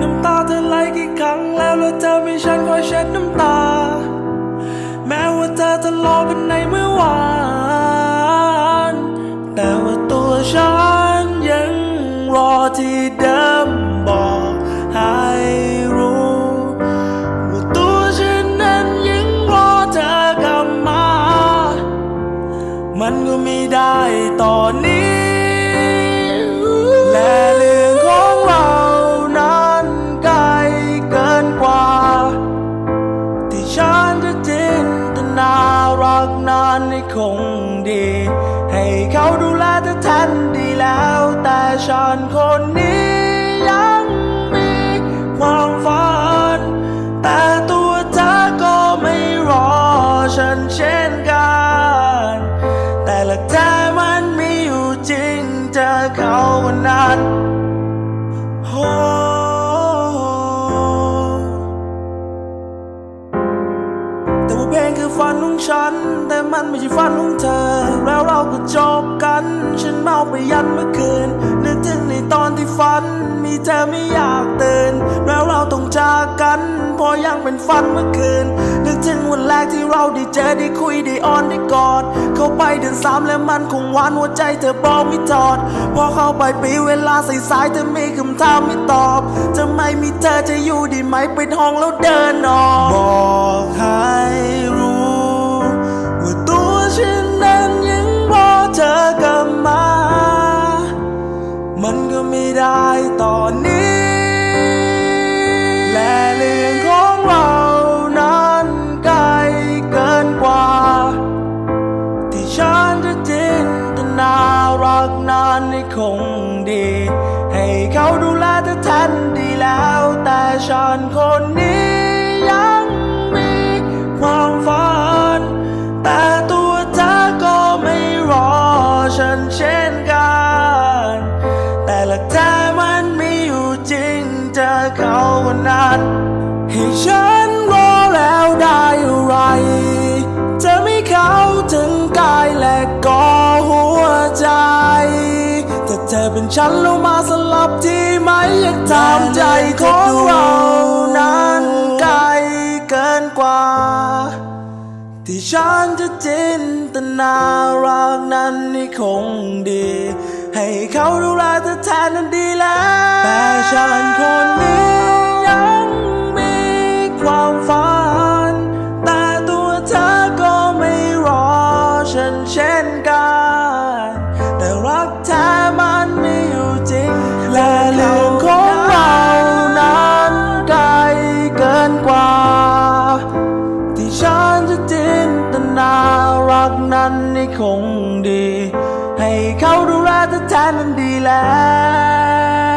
น้ำตาเธอไหลกี่ครั้งแล้วแล้วเธอมีฉันคอยเช็ดน้ำตา แม้ว่าเธอทะเลาะกันในเมื่อวาน แต่ว่าตัวฉันยังรอที่เดิมบอกให้รู้ว่าตัวฉันนั้นยังรอเธอกลับมา มันก็ไม่ได้ตอนนี้และ กนานให้คงดี ให้เขาดูแลเธอแทนดีแล้ว แต่ฉันคนนี้ยังมีความฝัน แต่ตัวเธอก็ไม่รอฉันเช่ เพลงคือฝันของฉัน แต่มันไม่ใช่ฝันของเธอ แล้วเราก็จบกัน ฉันเมาไปยันเมื่อคืน นึกถึงในตอนที่ฝัน มีเธอไม่อยากตื่น แล้วเราต้องจากกันเพอยังเป็นฝันเมื่อคืน นึกถึงวันแรกที่เราได้เจอได้คุยได้อ้อนได้กอด เข้าไปเดือนสามแล้วมันคงหวานหัวใจเธอบอกไม่ทอด พอเข้าไปปีเวลาสายๆเธอไมีคำถามไม่ตอบ จะไม่มีเธอจะอยู่ดีไหมเปิดห้องแล้วเดินออก กนานให้คงดี ให้เขาดูแลเธอแทนดีแล้ว แต่ฉันคนนี้ยังมีความฝัน แต่ตัวเธอก็ไม่รอฉันเช่ เป็นฉันแล้วมาสลับที่ไหมอยากถามใจของเรานั้นไกลเกินกว่า ที่ฉันจะจินตนารักนั้นนี่คงดี ให้เขาดูแลเธอแทนนั้นดีแล้วแต่ฉันคนนี้ กนั้นนี่คงดี ให้เขาดูแลเธอแทนมันดีแล้ว